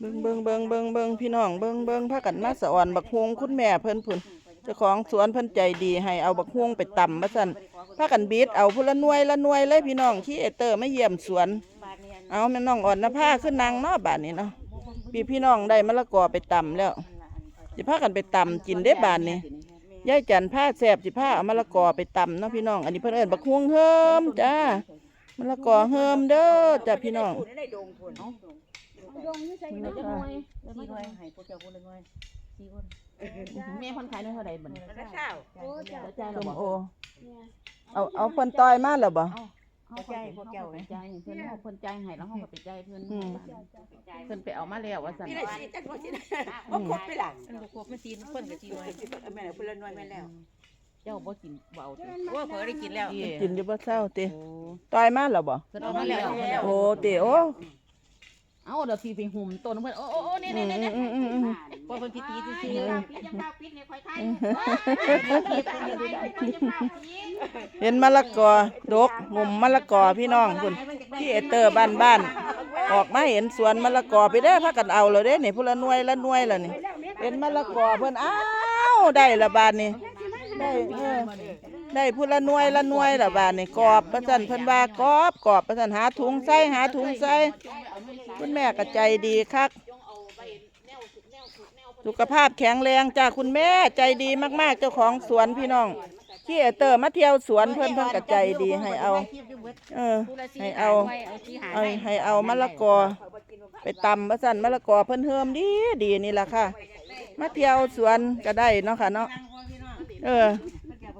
เบิ่งเบิ่งเบิ่งเบิ่งเบิ่งพี่น้องเบิ่งเบิ่งพากันมาสะอ่อนบักฮวงคุณแม่เพิ่นพุ่นเจ้าของสวนเพิ่นใจดีให้เอาบักฮวงไปต่ำมาสั่นพากันบีดเอาพละหน่วยละหน่วยเลยพี่น้องที่เอเตอร์ไมาเยี่ยมสวน เอาแม่น้องอ่อนนะผ้าขึ้นนางเนาะบาดนี้เนาะพี่พี่น้องได้มะละกอไปต่ำแล้วสิพากันไปต่ำกินได้บาดนี้ยายจันผ้าแสบสิผ้าเอามะละกอไปตำเนาะพี่น้อง อันนี้เพิ่นเอิ้นบักฮวงเฮิมจ้า มะละกอเฮิมเด้อจ้ะพี่น้อง ได้ดงพุ่นดงนี่ใส่นี่เนาะนะคะสี่ร้อยให้พวกเจ้าคนละหน่วยสี่คนแม่คนขายได้เท่าไหร่บัดนี้แล้วก็เช้าโอ้จ้ะใจายเราส้มบอกโอเนี่ยเอาเอาเพิ่นต่อยมาแล้วบ่เขาใจพวกเจ้าไปใจายเพิ่นเอาเพิ่นใจายให้แล้วเขาก็ไปใจายเพิ่นอืม เพิ่นไปเอามาแล้วว่าซั่นพี่ได้สี่จังบ่สิบ่ครบไปล่ะเพิ่นบ่ครบไม่ตีนเพิ่นก็สิสี่ร้อยแม่น่ะคนละหน่วยแม่แล้ว เจ้าบ่กินบ่เอาติว่าเพิ่นได้กินแล้วกินอยู่บ่เศร้าติโอ้ต่อยมาแล้วบ่เพิ่นเอามาแล้วโอ้ติโอ้เอาเดี๋ยวสิไปหุ่มต้นเพิ่นโอ้โอ้นี่อืนี่มนี่อืมอืมอืมพอเพิ่นพิตีซื่อปิดยังข้าวปิดเนี่ยคอยไทยเห็นมะละกอดกงุ่มมะละกอพี่น้องคุณที่เอเตอร์บ้านบ้านๆออกมาเห็นสวนมะละกอไปเด้อพากันเอาเลยเด้นี่พุ่นละหน่วยละหน่วยละนี่เป็นมะละกอเพิ่นอ้าวได้ละบาดนี่ ได้เออได้พุ่นละหน่วยละหน่วยละบาดนี่กรอบประจันเพิ่นว่ากรอบกรอบประจันหาถุงใส่หาถุงใส่คุณแม่ก็ใจดีคักสุขภาพแข็งแรงจ้าคุณแม่ใจดีมากๆ เจ้าของสวนพี่น้องที่เอเตอร์มาเที่ยวสวนเพิ่นเพิ่นก็ใจดีให้เอา เออ ให้เอาเอาให้เอามะละกอ ไปตำมาสั่นมะละกอเพิ่นเฮิมดีดีนี่ล่ะค่ะ มาเที่ยวสวนก็ได้เนาะค่ะเนาะ เออ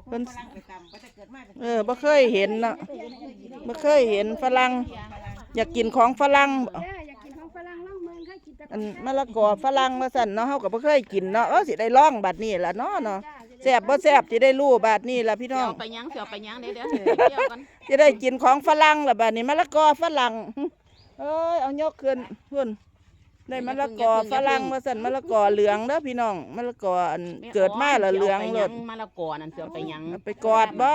เพิ่นเออบ่เคยเห็นเนาะบ่เคยเห็นฝรั่งอยากกินของฝรั่งบ่จ้าอยากกินของฝรั่งล่องเมืองให้กินแต่อันมะละกอฝรั่งมาสั่นเนาะเฮาก็บ่เคยกินเนาะเออสิได้ลองบัดนี้ล่ะเนาะเนาะแซ่บบ่แซ่บสิได้รู้บัดนี้ล่ะพี่ๆน้องเอาไปยังเสียวไปยังเดี๋ยวเดี๋ยวเดี๋ยวกันจะได้กินของฝรั่งล่ะบัดนี้มะละกอฝรั่งเอ้ยเอายกขึ้นพุ่น ได้มะละกอฝรั่งมาสั่นมะละกอเหลืองเด้อพี่น้องมะละกออันเกิดมาแล้วเหลืองเลเลยยมะละกอนั่นเสียวไปยังเอาไปกอดบ่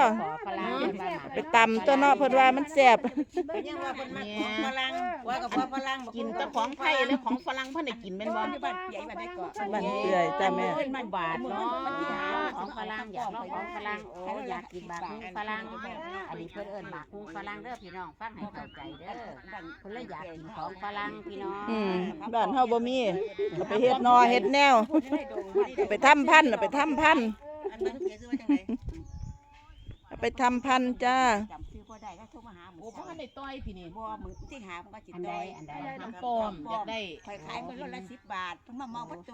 ไปตำตัวเนาะเพิ่นว่ามันแซ่บเป็นยังว่าเพิ่นมาของฝรั่งว่ากับพ่อฝรั่งกินแต่ของไทยและของฝรั่งเพิ่นได้กินแม่นบ่บ้านใหญ่บ้านได้ก่อนบ้านเปื่อยจ้าแม่ขึ้นมาบาทเนาะของฝรั่งอยากลองของฝรั่งโอ้อยากกินบากหุ้งฝรั่งอันนี้เพิ่นเอิ้นบากหุ้งฝรั่งเด้อพี่น้องฟังให้เข้าใจเด้อเพิ่นเลยอยากกินของฝรั่งพี่น้องอืมบ้านเฮาบ่มีเอาไปเฮ็ดนอเฮ็ดแนวเอาไปทำพันธุ์เอาไปทำพันธุ์อันนั้นเสียชื่อว่าจังไดเอาไปทำพันธุ์จ้า จำชื่อบ่ได้ก็โทรมาหาหโอ้มู่พ่อได้ต่อยพี่นี่บ่มึงที่หาเพิ่นก็สิอันใดอันใด น้ำปอมอยากได้คอยขายๆคนรถละ10บาทเพิ่นมามองว่า